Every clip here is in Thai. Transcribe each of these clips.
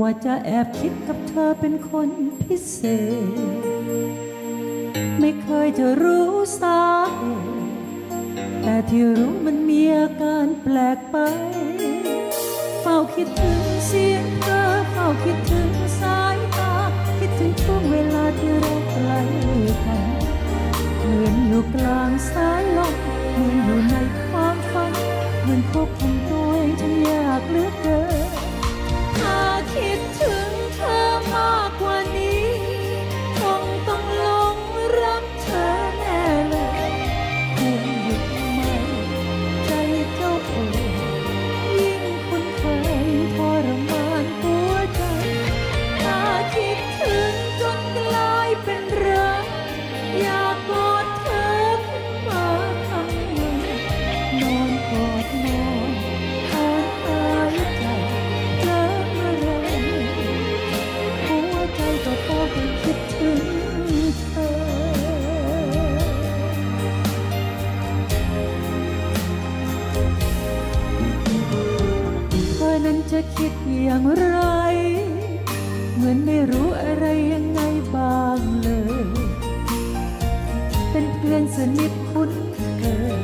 ว่าจะแอบคิดกับเธอเป็นคนพิเศษ ไม่เคยจะรู้สาเหตุแต่ที่รู้มันมีอาการแปลกไป เฝ้าคิดถึงเสียงเธอเฝ้าคิดถึงสายตา คิดถึงช่วงเวลาที่เราใกล้กันเหมือนอยู่กลางสายลมเหมือนอยู่ในความฝันเหมือนควบคุมตัวเองฉันยากเหลือ อย่างไร เหมือนไม่รู้อะไรยังไงบ้างเลย เป็นเพื่อนสนิทคุ้นเคย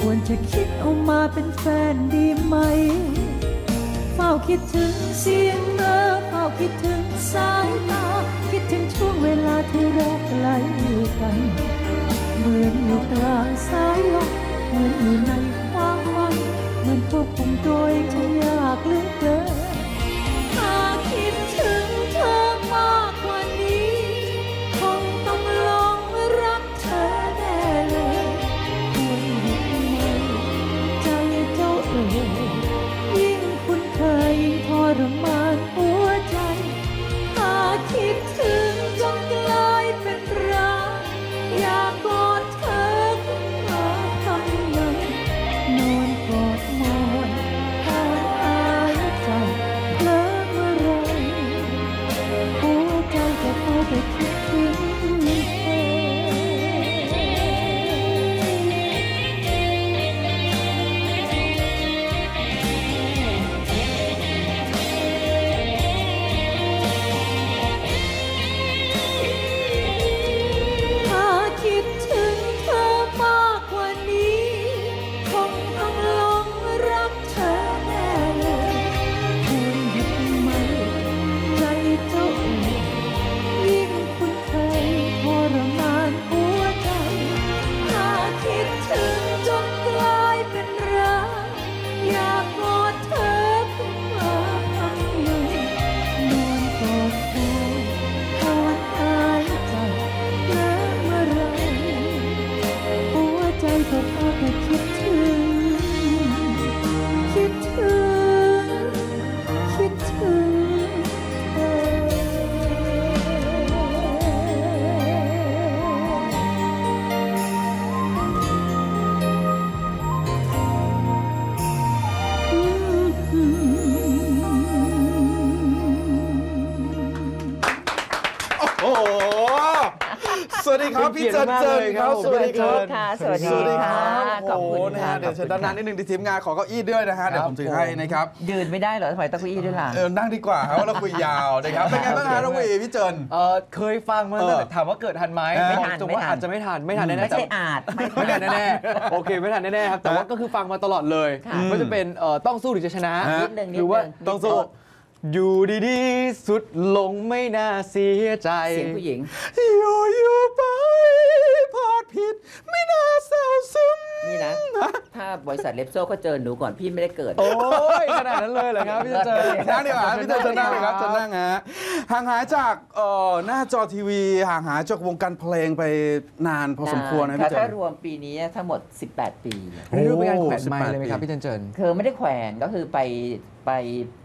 ควรจะคิดเอามาเป็นแฟนดีไหม เฝ้าคิดถึงเสียงเธอเฝ้าคิดถึงสายตา คิดถึงช่วงเวลาที่เราใกล้กัน เหมือนอยู่กลางสายลมเหมือนอยู่ใน ควบคุมตัวเองฉันยากเหลือเกินถ้าคิด ก็พอแต่คิดถึง คิดถึง คิดถึงเธอโอ้โห สวัสดีครับ พี่เจินเจินครับ สวัสดีครับ สวัสดีสวัสดีคค่ะรับขอบคุณโโหนะค่ะฮะเดี๋ยวเชิญด้านหน้านิดนึงที่ทีมงานขอเก้าอี้ด้วยนะฮะเดี๋ยวผมถือให้นะครับยืนไม่ได้เหรอทำไมต้องเก้าอี้ด้วยล่ะเออนั่งดีกว่าครับว่าเราคุยยาวนะครับเป็นไงบ้างฮะน้องวีพี่เจินเออเคยฟังมาเออแต่ถามว่าเกิดทันไหมไม่ทันตรงไม่ว่าทันอาจจะไม่ทันไม่ทันแน่ๆไม่ใช่แต่อาจไม่ไม่ทันแน่ๆโอเคไม่ทันแน่ๆครับแต่ว่าก็คือฟังมาตลอดเลยค่ะก็จะเป็นเอ่อต้องสู้หรือจะชนะฮะนิดนึงนิหดรือว่านึงต้องสู้เอยู่ดีๆ สุดลงไม่น่าเสียใจ เสียงผู้หญิง อยู่อยู่ๆไปพลาดผิด ไม่น่าเศร้าซึมนี่นะ ถ้าบริษัทเลปโซ่เขาเจอหนูก่อนพี่ไม่ได้เกิด โอ้ยขนาดนั้นเลยเหรอครับพี่เจอนั่งดีกว่าพี่เจินเชิญนั่งเลยครับเชิญนั่งฮะห่างหายจากเอ่อหน้าจอทีวีห่างหายจากวงการเพลงไปนานพอสมควรนะถ้าพี่เจิถ้านรวมปีนี้ทั้งหมด 18 ปีนี่ดูเป็นการแขวนโอ้ไม้เลยไหมครับ18พี่เจนเจนคือไม่ได้แขวนก็คือไป ไป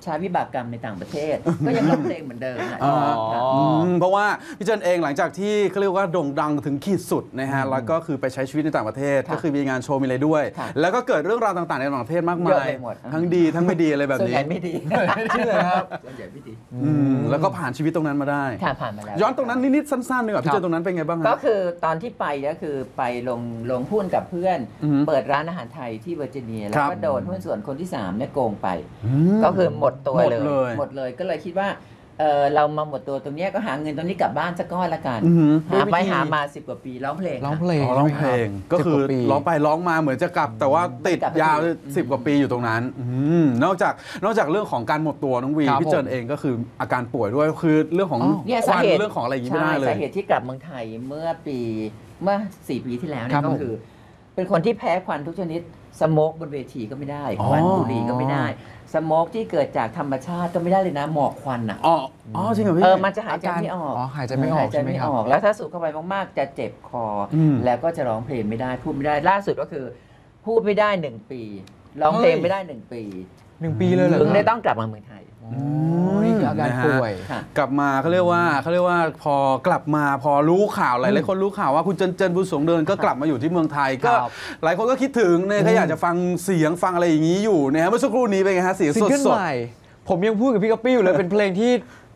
ใช้วิบากกรรมในต่างประเทศ ก็ยังร้องเพลงเหมือนเดิมนะอ๋อครับอืมเพราะว่าพี่เจนเองหลังจากที่เขาเรียกว่าโด่งดังถึงขีดสุดนะฮะแล้วก็คือไปใช้ชีวิตในต่างประเทศค่ะก็คือมีงานโชว์มีอะไรด้วย ค่ะแล้วก็เกิดเรื่องราวต่างๆในต่างประเทศมากเยมาอะยไปหมด ทั้งดีทั้งไม่ดีอะไรแบบส่วนนี้ใหญ่ไม่ดีจริงเหรอครับส่วนใหญ่ไม่ดีอืมแล้วก็ผ่านชีวิตตรงนั้นมาได้ ค่ะผ่านมาแล้ว ย้อนตรงนั้นนิดๆสั้นๆดีกว่าพี่เจนตรงนั้นเป็นไงบ้างฮะ ก็คือตอนที่ไปก็คือไปลงลงหุ้นกับเพื่อน อือฮึเปิดร้านอาหารไทยที่เวอร์จิเนีย แล้วครัก็บโดนหุ้นส่วนคนที่3เนี่ยโกงไปมก็คือหมดตัวหมดเลยเลย หมดเลยก็เลยคิดว่าเออเรามาหมดตัวตรงเนี้ยก็หาเงินตรงนี้กลับบ้านสักก้อนละกัน อือหือ หาไปด้วยวิธีหามาสิบกว่าปีร้องเพลงร้องค่ะเพลงอ๋อร้องเพลงก็คือสิบว่าปี ร้องไปร้องมาเหมือนจะกลับ แต่ว่าติดกลับไปยาวอีกสิบกว่าปีอยู่ตรงนั้นอืมนอกจากนอกจากเรื่องของการหมดตัวน้องวีครับพี่เจนผมเองก็คืออาการป่วยด้วยคือเรื่องของอ๋อเนี่ยคสาวันเหตุเรื่องของอะไรอย่างนี้ไม่ได้เลใช่สายเหตุที่กลับเมืองไทยเมื่อปีเมื่อสี่ปีที่แล้วเนี่ครัยบก็ผมคือ เป็นคนที่แพ้ควันทุกชนิดสโมกบนเวทีก็ไม่ได้อ๋อ ควันบุหรี่ก็ไม่ได้ สโมกที่เกิดจากธรรมชาติก็ไม่ได้เลยนะหมอกควันอะ อ๋ออ๋อจริงเหรอพี่เออมันจะหายใจไม่ออกอ๋อหายใจไม่ออกหายใจใช่ไหมไม่ครัอบ อก แล้วถ้าสูดเข้าไปมากๆ จะเจ็บคออมแล้วก็จะร้องเพลงไม่ได้พูดไม่ได้ล่าสุดก็คือ พูดไม่ได้หนึ่งปีร้องเพลงเฮ้ย ไม่ได้หนึ่งปีหนึ่งปีเลยเหรอถึงได้ครับต้องกลับมาเมืองไทยอ๋อ นี่คืออาการป่วยค่ะกลับมาเขาเรียกว่าเขาเรียกว่าพอกลับมาพอรู้ข่าวหลายหลายคนรู้ข่าวว่าคุณเจนเจนบุญสงเดินก็กลับมาอยู่ที่เมืองไทยก็ครับหลายคนก็คิดถึงเนี่ยก็อยากจะฟังเสียงฟังอะไรอย่างนี้อยู่นะฮะเมื่อสักครู่นี้เป็นไงฮะเสียงซิงสดเกิลสดใหม่ผมยังพูดกับพี่ก๊อปปี้อยู่เลยเป็นเพลงที่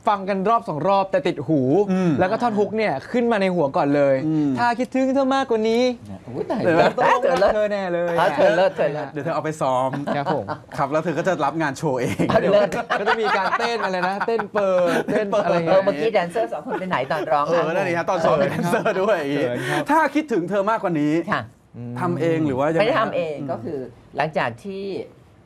ฟังกันรอบสองรอบแต่ติดหูอืมแล้วก็ท่อนฮุกเนี่ยขึ้นมาในหัวก่อนเลยอืมถ้าคิดถึงเธอมากกว่านี้โอ้ยตายเดี๋ยวแล้นะวเธอเลิศเธอแน่เลยอะเธอเลิศเธอเลิศเดี๋ยวเธอเอาไปซ้อมครับผมครับแล้วเธอก็จะรับงานโชว์เองเอาเลิศก็จะมีการเต้นอะไรนะ เต้นเปิดเต้นอะไรเอเงี้อยเมื่อกี้แดนเซอร์สองคนไปไหนตอนร้องเออนั่นเองฮะตอนซ้อมเป็นแดนเซอร์ด้วยอย่างงี้เขินครับถ้าคิดถึงเธอมากกว่านี้ค่ะทำเองหรือว่ายังไม่ได้งทำเองก็คือหลังจากที่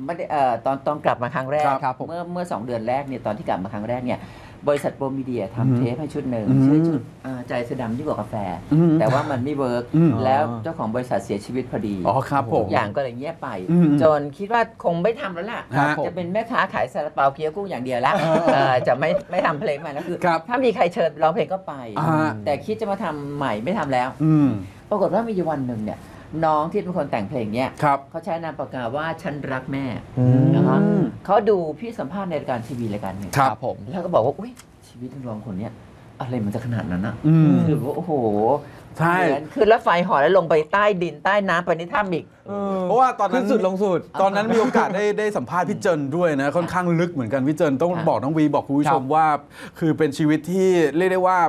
ไม่ได้เอ่อตอนตอนกลับมาครั้งแรกครับผมเมื่อเมื่อสองเดือนแรกเนี่ยตอนที่กลับมาครั้งแรกเนี่ย บริษัทโปรมีเดียอืมทำเทปให้ชุดหนึ่งอืมชื่อชุดอ่าใจเสอดำที่งกว่ากาแฟ อืมแต่ว่ามันไม่เวิร์กอืม แล้วเจ้าของบริษัทเสียชีวิตพอดีอ๋อครับผม ทุกอย่างก็เลยเงียบไป อืมจนคิดว่าคงไม่ทำแล้วล่ะ ครับผมจะเป็นแม่ค้าขายซาลาเปาเกี๊ยวกุ้งอย่างเดียวละเออเออจะไม่ไม่ทำเพลงใหม่แล้วคือ ครับถ้ามีใครเชิญร้องเพลงก็ไป อ่า แต่คิดจะมาทำใหม่ไม่ทำแล้ว อืม ปรากฏว่ามีอยู่วันหนึ่งเนี่ย น้องที่เป็นคนแต่งเพลงเนี่ยครับเขาใช้นามปากกาว่าฉันรักแม่อืม นะคะอืมเขาดูพี่สัมภาษณ์ในรายการทีวีรายการหนึ่งครับผม แล้วก็บอกว่าอุ้ยชีวิตนักร้องคนเนี้ยอะไรมันจะขนาดนั้นอะอืม คือว่าโอ้โหใช่ เหมือนขึ้นรถไฟเหอแล้วลงไปใต้ดินใต้น้ำไปในถ้ำอีก เพราะว่าตอนนั้น ขึ้นสุดลงสุด ตอนนั้นมีโอกาสได้ได้สัมภาษณ์พี่เจนด้วยนะ ค่อนข้างลึกเหมือนกันพี่เจนต้องค่ะบอกน้องวีบอกคุณผู้ชมครับว่า คือเป็นชีวิตที่เรียกได้ว่า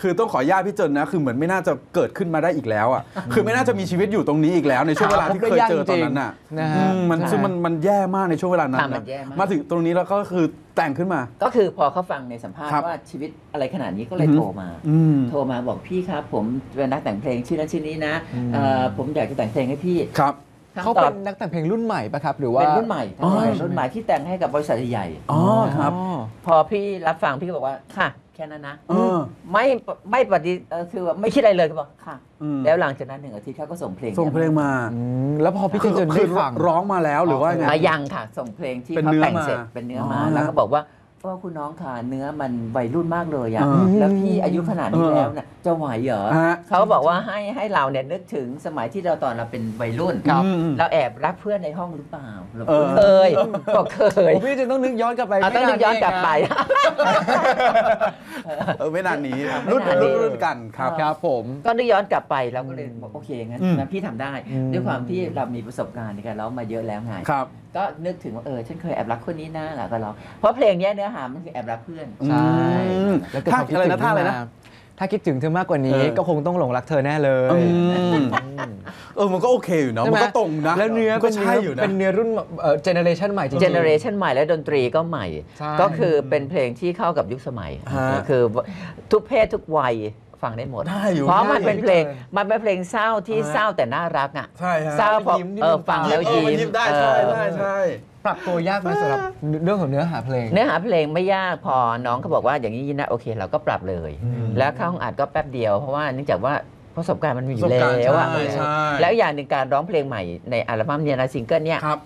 คือต้องขออนุญาตพี่เจนนะ คือเหมือนไม่น่าจะเกิดขึ้นมาได้อีกแล้วอะ คือไม่น่าจะมีชีวิตอยู่ตรงนี้อีกแล้ว ในช่วงเวลาที่เคยเจอตอนนั้นอะนะฮะอืมมันใช่ ซึ่งมันมันแย่มากในช่วงเวลานั้นค่ะมันะนแย่มาก มาถึงตรงนี้แล้วก็คือแต่งขึ้นมา ก็คือพอเขาฟังในสัมภาษครัณ์บว่าชีวิตอะไรขนาดนี้ก็เลยอือฮึ โทรมา อืม โทรมาบอกพี่ครับ ผมเป็นนักแต่งเพลงชื่อนั้นชื่อนี้นะเอ่อผมอยากจะแต่งเพลงให้พี่ ครับ เขาคำตเป็อบนนักแต่งเพลงรุ่นใหม่ปะครับ หรือว่า เป็นรุ่นใหม่อ๋อเป็นรุ่นใหม่ที่แต่งให้กับบริษัทใหญ่อ๋อครับๆพอพี่รับฟังพี่ก็บอกว่าค่ะ แค่นั้นนะเออ ไม่ไม่ปฏิเอ่อคือว่าไม่คิดอะไรเลยก็บอกค่ะ อืม แล้วหลังจากนั้นหนึ่งอาทิตย์เขาก็ส่งเพลงส่งเพลงมาอืมแล้วพอพี่เจนเจนคืได้อฟัง ร้องมาแล้วหรือว่าไง มายังค่ะ ส่งเพลงที่เป็นเขาเนื้อแต่งเสร็จมาเป็นเนื้ออ๋อมาฮะแล้วก็บอกว่า ว่าคุณน้องค่ะเนื้อมันวัยรุ่นมากเลยอะเออแล้วพี่อายุขนาดนี้เออแล้วน่ะจะไหวเหรอฮะเขาบอกว่าให้ให้เราเนี่ยนึกถึงสมัยที่เราตอนเราเป็นวัยรุ่นครับ อืม เราแอบรักเพื่อนในห้องหรือเปล่าเราเออเคยบอกเคยโอ้พี่เจนต้องนึกย้อนกลับไปเอาต้องนึกย้อนกลับไป เออไม่นานนี้ไม่รุ่นนานนี้ รุ่นรุ่นกันครับ ครับผม ก็นึกย้อนกลับไปเราก็เลยบอกโอเคงั้นอืมงั้นพี่ทำได้ อืม ด้วยความที่เรามีประสบการณ์ในการร้องมาเยอะแล้วไง ครับก็นึกถึงว่าเออฉันเคยแอบรักคนนี้นะแล้วก็ร้องเพราะเพลงเนี้ยเนื้อหามันคือแอบรักเพื่อน ใช่อืมแล้วเกิดท่าความคิดอะไรถึงนะท่าอะไรนะขึ้มาถ้าคิดถึงเธอมากกว่านี้ เออ ก็คงต้องหลงรักเธอแน่เลยอืมเออมันก็โอเคอยู่เนาะใช่มันไหก็ตรงนะแล้วเนื้อก็เป็นใช่เนื้ออยู่นะ เป็นเนื้อรุ่นเอ่อเจเนอเรชันใหม่จริงๆ เจเนอเรชันใหม่และดนตรีก็ใหม่ ใช่ ก็คือเป็นเพลงที่เข้ากับยุคสมัย ฮะ คือทุกเพศทุกวัย ฟังได้หมด ได้อยู่เพราะมันได้อยู่เป็นเพลงพี่เจมันเป็นเพลงเศร้าที่ฮะเศร้าแต่น่ารักอะใช่ฮะเศร้าพอยิ้มนิดนึงเออฟังแล้วเออยิ้มันมยิ้มได้เอใช่อใช่ใช่ปรับตัวยากไหมสำหรับเรื่องของเนื้อหาเพลง เนื้อหาเพลงไม่ยากพอน้องเขาบอกว่าอย่างนี้นะโอเค เราก็ปรับเลย แล้วเข้าห้องอัดก็แป๊บเดียวเพราะว่าเนื่องจากว่าประสบการณ์มันมีอยู่แล้วอะประสบการณ์ใช่ใช่แล้วอย่างหนึ่งการร้องเพลงใหม่ในอัลบั้มเนี่ยนะซิงเกิลเนี่ยครับ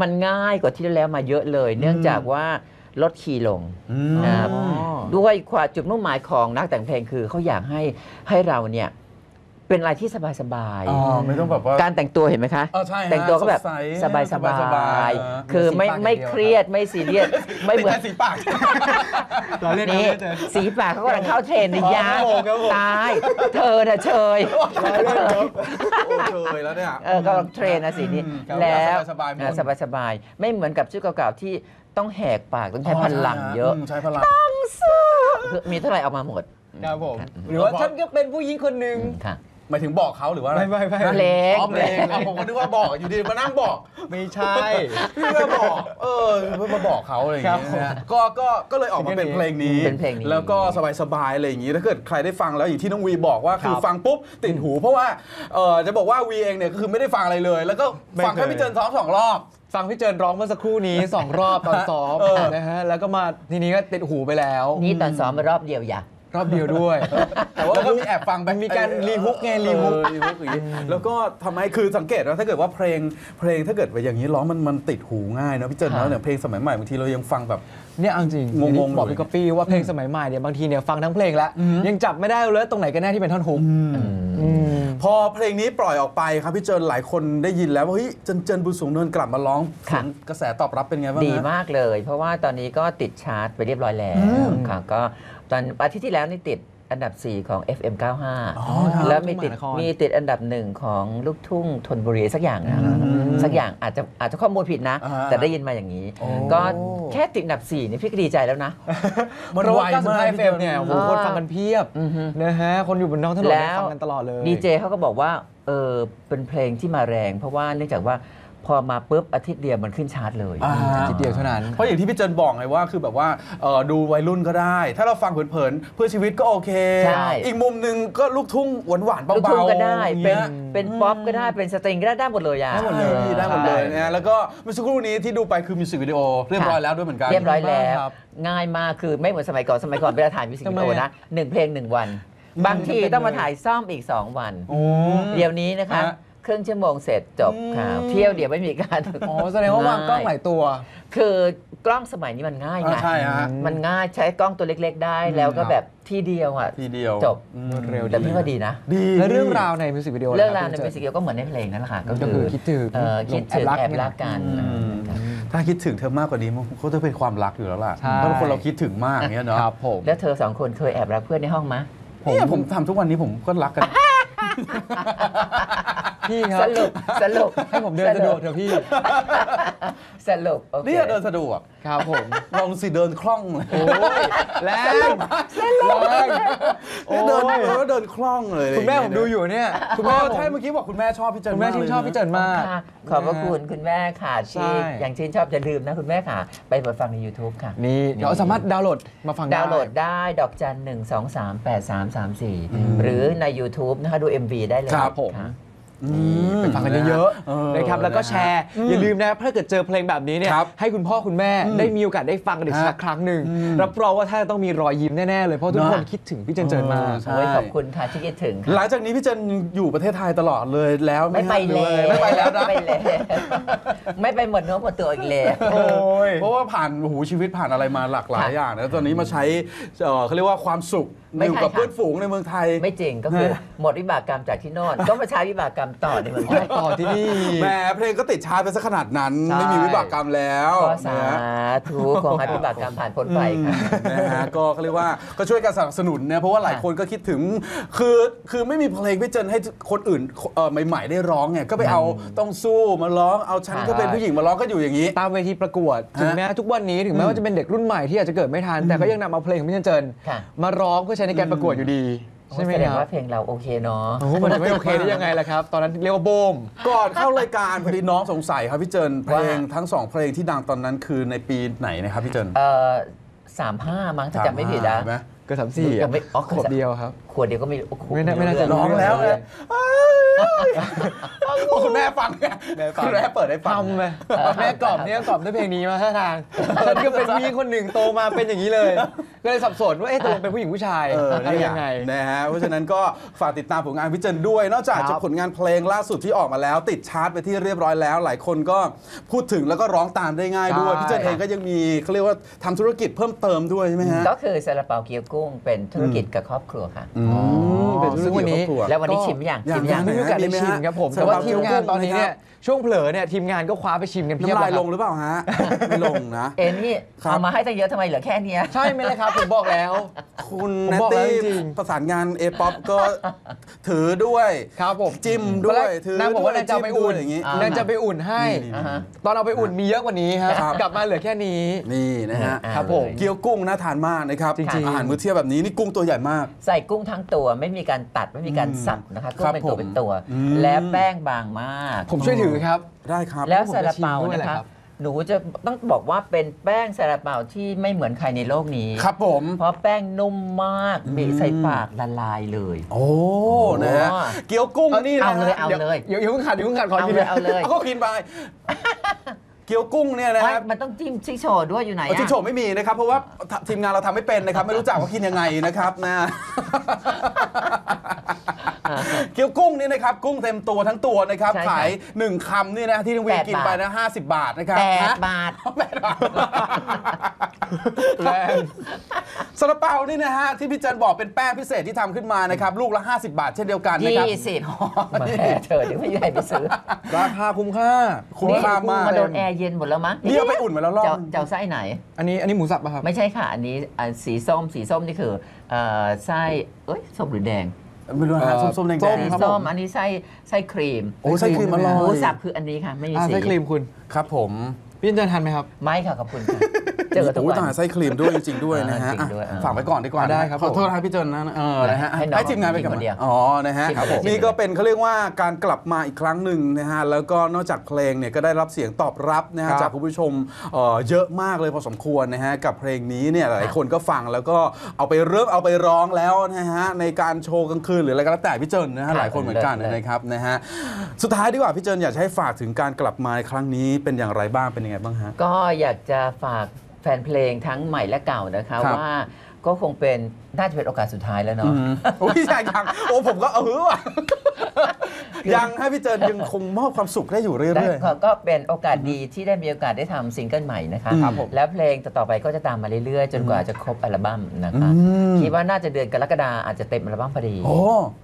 มันง่ายกว่าที่แล้วมาเยอะเลย เนื่องจากว่า ลดคีย์ลงอืมครับอ๋อด้วยความจุดมุ่งหมายของนักแต่งเพลงคือเขาอยากให้ให้เราเนี่ยเป็นอะไรที่สบายอ๋อไม่ต้องแบบว่า ๆ การแต่งตัวเห็นไหมคะ เออใช่ฮะแต่งตัวก็แบบสดใสสบายสบายสๆบายเออคือไม่สีปากอย่างเดียวไม่เครียดไม่ซีเรียสไม่เหมือนติดแค่สีปาก เราเล่นนี่เราเล่นสีปากเขากำลังเข้าเทรนด์ในยาครับผมครับผม ตาย เธอน่ะเชยโอ้เคยแล้วเนี่ย เออก็เทรนนะสีนี้ อืมครับแล้วสบายๆหมดเออสบายๆไม่เหมือนกับชุดเก่าๆที่ ต้องแหกปากต้องใช้พลังเยอะมใช้พลังคือมีเท่าไหร่เออกมาหมดครับผม หรือว่าฉันก็เป็นผู้หญิงคนหนึ่งค่ะหมายถึงบอกเขาหรือว่าอะไรไม่ไม่ไม่เพลงอ๋อเพลงอะผมก็นึกว่าบอกอยู่ดีมานั่งบอก ไม่ใช่พี่ก็บอก เออเพื่อมาบอกเขาอะไรอย่างเงี้ยครับนะฮะก็ก็ก็เลยออกมาเป็นเพลงนี้เป็นเพลงนี้ แล้วก็สบายๆอะไรอย่างงี้ถ้าเกิดใครได้ฟังแล้วอย่างที่น้องวีบอกว่าคือครับฟังปุ๊บติดหูเพราะว่าเออจะบอกว่าวีเองเนี่ยก็คือไม่ได้ฟังอะไรเลย แล้วก็ไม่ฟังแค่เคยพี่เจนซ้อมสองรอบ ฟังพี่เจินร้องเมื่อสักครู่นี้2รอบตอนซ้อมเออนะฮะแล้วก็มาทีนี้ก็ติดหูไปแล้ว นี่ตอนซ้อมมารอบเดียวอย่า รอบเดียวด้วย แต่ว่าก็มีแอบฟังไปมันมีการรีฮุกไงรีฮุกเออรีฮุกอย่างงี้แล้วก็ทำไมคือสังเกตว่าถ้าเกิดว่าเพลงเพลงถ้าเกิดว่าอย่างนี้ร้องมันมันติดหูง่ายเนอะพี่เจนเนอะเนี่ยเพลงสมัยใหม่บางทีเรายังฟังแบบ เนี่ยเอาจริงงงๆอย่างที่บอกเลยพี่ก๊อปปี้ว่าเพลงสมัยใหม่เนี่ยบางทีเนี่ยฟังทั้งเพลงแล้วยังจับไม่ได้เลยตรงไหนกันแน่ที่เป็นท่อนฮุกอืม พอเพลงนี้ปล่อยออกไปครับพี่เจนหลายคนได้ยินแล้วว่าเฮ้ยเจนเจนบุญสูงเนินกลับมาร้องค่ะเสียงกระแสตอบรับเป็นไงบ้างฮะดีมากเลย เพราะว่าตอนนี้ก็ติดชาร์ตไปเรียบร้อยแล้วอืมค่ะก็ตอนอาทิตย์ที่แล้วนี่ติด อันดับ 4 ของ FM อ๋อ95ครับแล้วมีติดมหานครมีติดอันดับหนึ่งของลูกทุ่งธนบุรีสักอย่างนะอืมสักอย่างอาจจะอาจจะข้อมูลผิดนะอ่าแต่ได้ยินมาอย่างนี้โอ้ก็แค่ติดอันดับ 4 นี่พี่ก็ดีใจแล้วนะมันเพราะไวว่ามาก95 FM เนี่ยโอ้โหอ่าคนฟังกันเพียบอือฮึนะฮะคนอยู่บนท้องถนนแล้เนี่ยวฟังกันตลอดเลยดีเจเขาก็บอกว่าเออเป็นเพลงที่มาแรง เพราะว่าเนื่องจากว่า พอมาปุ๊บอาทิตย์เดียวมันขึ้นชาร์ตเลยอ่าทีเดียวเท่านั้น เพราะอย่างที่พี่เจนบอกไงว่าคือแบบว่าเอ่อดูวัยรุ่นก็ได้ ถ้าเราฟังเผินๆเพื่อชีวิตก็โอเค ใช่ อีกมุมหนึ่งก็ลูกทุ่งหวานๆเบาๆลูกทุ่งก็ได้อย่างเป็นเงี้ย เป็นป๊อปก็ได้เป็นสตริงก็ได้ได้หมดเลยอะ ได้หมดเลยออได้หมดเลยใช่นะฮะแล้วก็เมื่อสักครู่นี้ที่ดูไปคือมิวสิกวิดีโอเรียบร้อยแล้วด้วยเหมือนกันเรียบร้อยแล้วครับง่ายมากคือไม่เหมือนสมัยก่อนสมัยก่อนเวลาถ่ายมิวสิกวิดีโอทำไมนะอะหนึ่งเพลงหนึ่งวัน บางทีต้องมาถ่ายซ่อมอีก 2 วัน โอ้ เดี๋ยวนี้นะคะ ฮะค รึ่งชั่วโมงเสร็จจบค่ะอืมเที่ยวเดี๋ยวไม่มีการอ๋อแสดงว่าวางกล้องหลายตัว คือกล้องสมัยนี้มันง่ายอ่าไงใช่ฮะมันง่ายใช้กล้องตัวเล็ก ๆ ได้แล้วก็แบบที่เดียวอะทีเดียวจบอืมเร็วแต่พี่ว่าดีนะดีแล้วเรื่องราวในมิวสิกวิดีโอเรื่องราวะในคบมิวสิกวิดีโอก็เหมือนในเพลงนั่นแหละค่ะก็คือคิดถึงเอ่อคิดถึงแอบรักกันอืมถ้าคิดถึงเธอมากกว่านี้มันก็จะเป็นความรักอยู่แล้วล่ะใช่เพราะคนเราคิดถึงมากอย่างเงี้ยเนาะครับผมแล้วเธอสองคนเคยแอบรักเพื่อนในห้องมะเนี่ยผมทำทุกวันนี้ผมก็รักกัน พี่ครัสบรุปสรุปให้ผมเดินสะดวกเถอะพี่ สรุปโอเคเนี่ยเดินสะดวกครับผมลองสิเดินคล่องเลยโอ้ยแรงแรงโอ้เนี่ยเดินยเออเดินคล่องเลยคุณแม่ผมดูอยู่เนี่ยคุณแม่ใช่เมื่อกี้บอกคุณแม่ชอบพี่เจนคุณแม่ากชื่นชอบพี่เจินมากค่ะขอบพระคุณคุณแม่ค่ะใช่ที่อย่างชื่นชอบอย่าลืมนะคุณแม่ค่ะ ไปเปิดฟังใน YouTube ค่ะนี่เดี๋ยวสามารถดาวน์โหลดมาฟังได้ดาวน์โหลดได้ดอกจัน1 2 3 8 3 3 4หรือใน YouTube นะคะดู MV ได้เลยครับผมะ ไปฟังกันเยอะเออๆนะครับแล้วก็แชร์อย่าลืมนะถ้าเกิดเจอเพลงแบบนี้เนี่ยครับให้คุณพ่อคุณแม่ได้มีโอกาสได้ฟังกันอีกฮะสักครั้งหนึ่งอืมรับรองว่าท่านต้องมีรอยยิ้มแน่ๆเลยเพราะทุกคนเนอะคิดถึงพี่เจินเจินมากใช่โอ้ยขอบคุณค่ะที่คิดถึงหค่ะลังจากนี้พี่เจนอยู่ประเทศไทยตลอดเลยแล้วหไม่ไปฮะหรือแล้วว่าไม่ไปแล้วนะไม่ไปแล้วไม่ไปหมดเนื้อหมดตัวอีกแล้วโอ้ยเพราะว่าผ่านโอ้โหชีวิตผ่านอะไรมาหลากหลายค่ะอย่างนะตอนนี้มาใช้เอ่อเขาเรียกว่าความสุขไม่อยู่ใช่กับค่ะ เพื่อนฝูงในเมืองไทย ไม่จริงก็คือ หมดวิบากกรรมจากที่โน่นก็มาใช้วิบากกรรมต่อในเมืองไทยต่อที่นี่ แหมเพลงก็ติดชาร์ตไปซะขนาดนั้น ใช่ ไม่มีวิบากกรรมแล้วก็สานะธุขอให้วิบากกรรมผ่านพ้นไปค่ะ นะฮะก็เขาเรียกว่าก็ช่วยกันสนับสนุนเนี่ยเพราะว่าหลายคนก็คิดถึง คือคือไม่มีเพลงพี่เจนให้คนอื่นเอ่อใหม่ๆได้ร้องเนี่ยก็ไปเอาต้องสู้มาร้องเอาฉันก็เป็นผู้หญิงมาร้องก็อยู่อย่างนี้ ตามเวทีประกวด ถึงแม้ทุกวันนี้ถึงแม้ว่าจะเป็นเด็กรุ่นใหม่ที่อาจจะเกิดไม่ทัน แต่ก็ยังนำเอาเพลงของพี่เจินเจินค่ะ มาร้องเพื่อใช้ในการประกวดอยู่ดี ใช่ไหมแสดคงรับว่าเพลงเราโอเคเนาะ โอ้โหมันจะไม่โอเคได้ยังไงล่ะครับ ตอนนั้นเรียกว่าโบม ก่อนเข้ารายการพอดีน้องสงสัยครับพี่เจินเพลว่างทั้งสองเพลงที่ดังตอนนั้นคือในปีไหนนะครับพี่เจินเอ่อสามห้ามั้งถ้าจำไม่ผิดนะใช่ไหมเกิดสามสี่ยังไม่อ๋อขวบเดียวครับ ขวดเดียวก็ไม่โอ้โหไม่น่าไม่น่าจะ ร้องแล้วเลเล ยยคุณแม่ฟังไงแม่ฟัง คุณแม่เปิดให้ฟัง ทำไหมแม่กล่อมเนี่ยกล่อมด้วยเพลงนี้มาท่าทางฉันก็เป็นผู้หญิงคนหนึ่งโตมาเป็นอย่างนี้เลยก็เลยสับสนว่าเอ๊ะตกลงเป็นผู้หญิงผู้ชายเอออะไรนี่ยังไง นะฮะ เพราะฉะนั้นก็ฝากติดตามผลงานพี่เจนด้วย นอกจากครับจะผลงานเพลงล่าสุดที่ออกมาแล้ว ติดชาร์ตไปที่เรียบร้อยแล้ว หลายคนก็พูดถึงแล้วก็ร้องตามได้ง่ายด้วย ใช่ พี่เจนเองก็ยังมีเขาเรียกว่าทำธุรกิจเพิ่มเติมด้วยใช่ไหมฮะ ก็คือซาลาเปาเกี๊ยวกุ้งเป็นธุรกิจกับครอบครัวค่ะออืมเป็นธุรซึ่งกิวัจนครนี้อบครัว แล้ววันนี้ชิมยังยัชิงมยังไม่มีโอกาสได้ชิมครับผม แต่ว่าทีมงานตอนนี้เนี่ยช่วงเผลอเนี่ยทีมงานก็คว้าไปชิมกันเพียบน้ำลายเครับลงหรือเปล่าฮะไม่ลงนะ เอ็นนี่ครับเอามาให้ตั้งเยอะทำไมเหลือแค่เนี้ยใช่ไหมล่ะครับผมบอกแล้ว คุณผมแนตบอกแล้วตี้จริงประสานงานเอป๊อปก็ถือด้วยครับผมจิ้มด้วยถือนางบอกว่านางจะเอาไปอุ่นจิ้มด้วยอย่างงี้อ่านางจะไปอุ่นให้นี่อ่าฮะตอนเอาไปอุ่นมีเยอะกว่านี้ครับครับกลับมาเหลือแค่นี้นี่นะฮะอ่าครับผมเกี๊ยวกุ้งน่าทานมากนะครับจริงๆอาหารมื้อเที่ยงแบบนี้นี่กุ้งตัวใหญ่มาก ใส่กุ้งทั้งตัวไม่มีการตัดไม่มีการสับนะคะกุ้ครังบเป็นตัวผมเป็นตัวอืมและแป้งบางมาก ผมช่วยถือครับ ได้ครับแล้วผมซาจะลาเปาชิมด้วยนะแหละคะครับหนูจะต้องบอกว่าเป็นแป้งซาลาเปาที่ไม่เหมือนใครในโลกนี้ ครับผม เพราะแป้งนุ่มมากบีบใส่ปากละลายเลย โอ้ นะฮะโอ้เกี๊ยวกุ้งนี่นะเอาเลยฮะเอาเลยเดี๋ยวเดี๋ยวเพิ่งขัดเดี๋ยวเพิ่งขัดขอเอากินเลยเอาเลยเอาก็กินไปเกี๊ยวกุ้งเนี่ยนะไม่ครับมันต้องจิ้มชิโชว์ด้วยอยู่ไหนเอาที่อะโฉมไม่มีนะครับ เพราะว่าทีมงานเราทำไม่เป็นนะครับ ไม่รู้จักว่ากินยังไงนะครับนะ เกี๊ยวกุ้งนี่นะครับกุ้งเต็มตัวทั้งตัวนะครับใช่ค่ะขาย1คำนี่นะที่น้องวีแปดกินไปบาทนะ50บาทนะครับแปดฮะบาทแปดบาทแรงซาลาเปานี่นะฮะที่พี่จันบอกเป็นแป้งพิเศษที่ทำขึ้นมานะครับลูกละ 50 บาท เช่นเดียวกันนะครับยี่สิบมาแพ้เธอเดี๋ยวไม่มีใครไปซื้อราคาคุ้มค่าคุ้มค่ามากมาโดนแอร์เย็นหมดแล้วมั้งนี่เอาไปอุ่นมาแล้วรอบเจ้านึงเจ้าไส้ไหน อันนี้อันนี้หมูสับป่ะครับ ไม่ใช่ค่ะ อันนี้อ่าสีส้มสีส้มนี่คือเอ่อไส้เอ้ยส้มหรือแดง ไม่รู้นะฮะเอ่อส้มๆแดงส้มสีๆครับ ส้มอันนี้ไส้ไส้ครีมโอ้ไส้ครีมอร่อหมูยสับคืออันนี้ค่ะ ไม่มีอ่าสีไส้ครีมคุณ ครับผม พี่เจนทานไหมครับ ไม่ค่ะขอบคุณค่ะ เจอกันทุกโอ้วัยต้องนหาไส้ครีมด้วยจริงๆด้วยนะฮะจริงด้วยอะอะฝากไว้ก่อนดีกว่าอะได้ครับขอโทษผมนะพี่เจนนะเออนะฮะให้น้องให้ทีมงานไปกับกินคนเดียวอ๋อนะฮะครับผมนี่ก็เป็นเขาเรียกว่าการกลับมาอีกครั้งหนึ่งนะฮะแล้วก็นอกจากเพลงเนี่ยก็ได้รับเสียงตอบรับนะฮะครับจากคุณผู้ชมเอ่อเยอะมากเลยพอสมควรนะฮะกับเพลงนี้เนี่ยหลายคนก็ฟังแล้วก็เอาไปเริ่มเอาไปร้องแล้วนะฮะในการโชว์กลางคืนหรืออะไรก็แล้วแต่พี่เจนนะฮะครับหลายคนเหมือนกันเลยนะครับนะฮะสุดท้ายดีกว่าพี่เจนอยากจะให้ฝากถึงการกลับมาในครั้งนี้เป็นอย่างไรบ้างเป็นยังไงบ้างฮะก็อยากจะฝาก แฟนเพลงทั้งใหม่และเก่านะคะครับว่า ก็คงเป็นน่าจะเป็นโอกาสสุดท้ายแล้วเนาะ โอ้ยยังยังโอ้ผมก็เออว่ะยังให้พี่เจนยังคงมอบความสุขได้อยู่ได้เรื่อยก็ก็เป็นโอกาสดีที่ได้มีโอกาสได้ทำซิงเกิลใหม่นะคะครับผมแล้วเพลงต่อๆไปก็จะตามมาเรื่อยๆ จนกว่าจะครบอัลบั้มนะคะ อืมคิดว่าน่าจะเดือนกรกฎาอาจจะเต็มอัลบั้มพอดีๆโอ้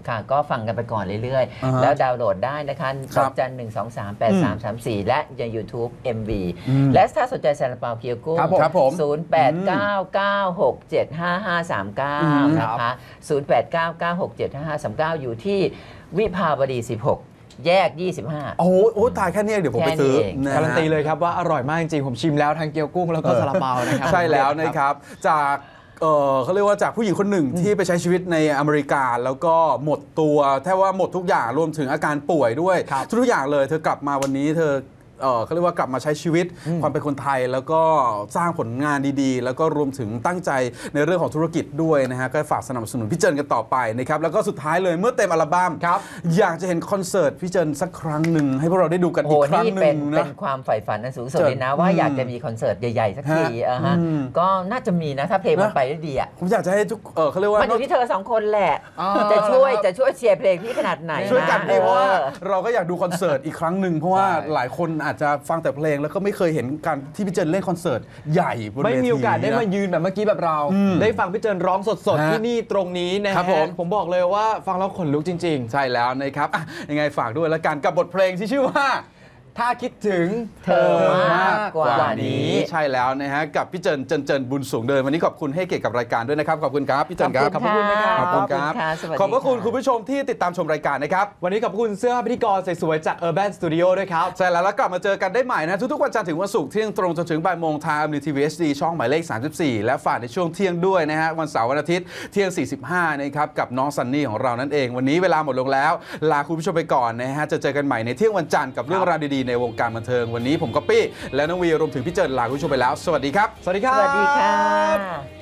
ค่ะ ก็ฟังกันไปก่อนเรื่อยอ่าๆ ฮะแล้วดาวน์โหลดได้นะคะครัดบอกจันหนึ่งสองสามแปดสามสามสี่และยัง YouTube MV อืมและถ้าสนใจซาลาเปาเกียวกุ้งครับผมครับผม ศูนย์แปดเก้าเก้าหกเจ็ดห้าห้าสามเก้าอืมนะคะศูนย์แปดเก้าเก้าหกเจ็ดห้าห้าสามเก้าอยู่ที่วิภาวดีสิบหกแยกยี่สิบห้าโอ้โหโอ้ตายแค่เนี้ยเดี๋ยวผมไปซื้อแค่นี้เองนะฮะการันตีเลยครับว่าอร่อยมากจริงๆ ผมชิมแล้วทั้งเกี๊ยวกุ้งแล้วก็ซาลาเปานะครับ ใช่แล้วนะครับ จากเออเขาเรียกว่าจากผู้หญิงคนหนึ่งที่ไปใช้ชีวิตในอเมริกา แล้วก็หมดตัวแทบว่าหมดทุกอย่างรวมถึงอาการป่วยด้วยครับทุกๆอย่างเลย เธอกลับมาวันนี้เธอ เออเขาเรียกว่ากลับมาใช้ชีวิตความเป็นคนไทย แล้วก็สร้างผลงานดีๆ แล้วก็รวมถึงตั้งใจในเรื่องของธุรกิจด้วยนะฮะก็ฝากสนับสนุนพี่เจนกันต่อไปนะครับแล้วก็สุดท้ายเลยเมื่อเต็มอัลบั้มครับอยากจะเห็นคอนเสิร์ตพี่เจนสักครั้งหนึ่งให้พวกเราได้ดูกันโอ้อีโหกครั้งนี่หเป็นึ่นงเป็นะนความใฝ่ฝันอันสูงสุดเจอเลยนะว่าอืมอยากจะมีคอนเสิร์ตใหญ่ๆสักทีฮะอะฮะอืมก็น่าจะมีนะถ้าเพลงมันนะไปได้ดีอะผมอยากจะให้ทุกเออเขาเรียกว่ามันอยู่ที่เธอสองคนแหละอ่าจะช่วยจะช่วยเชียร์เพลงพี่ขนาดไหนช่วยกันดีออเพราะว่าเราก็อยากดูคอนเสิร์ตอีกครั้งหนึ่งเพราะว่าใช่หลายคนอาจจะฟังแต่เพลงแล้วก็ไม่เคยเห็นการที่พี่เจนเล่นคอนเสิร์ตใหญ่บนเวทีไม่มีโอกาสได้นะ มายืนแบบเมื่อกี้แบบเรา อืมได้ฟังพี่เจินร้องสดฮะๆที่นี่ตรงนี้นะฮะครับผม ผมบอกเลยว่าฟังแล้วขนลุกจริงใช่แล้วนะครับอะยังไงฝากด้วยแล้วกันกับบทเพลงที่ชื่อว่าๆ ถ้าคิดถึงเธอมากกว่านี้ใช่แล้วนะฮะกับพี่เจนเจนเจนบุญสูงเดินวันนี้ขอบคุณให้เกียรติกับรายการด้วยนะครับขอบคุณครับพี่เจนครับขอบคุณค่ะขอบคุณครับขอบคุณค่ะสวัสดีขอบพระคุณค่ะคุณผู้ชมที่ติดตามชมรายการนะครับวันนี้ขอบคุณเสื้อผ้าพิธีกรสวยๆจาก Urban Studio ด้วยครับใช่แล้วแล้วกลับมาเจอกันได้ใหม่นะทุกๆวันจันทร์ถึงวันศุกร์เที่ยงตรงจนถึงบ่ายโมงทางมีทีวีเอสดีช่องหมายเลข 34 และฝากในช่วงเที่ยงด้วยนะฮะวันเสาร์วันอาทิตย์เที่ยง 45นะครับกับน้องซันนี่ของเรานั่นเอง วันนี้เวลาหมดลงแล้ว ลาคุณผู้ชมไปก่อนนะฮะจะเจอกันใหม่ในเที่ยงวันจันทร์กับเรื่องราวดีๆในวงการบันเทิงวันนี้ผมก็ปี้และน้องวีรวมถึงพี่เจิดลาคุณผู้ชมไปแล้ว สวัสดีครับ สวัสดีครับ สวัสดีค่ะ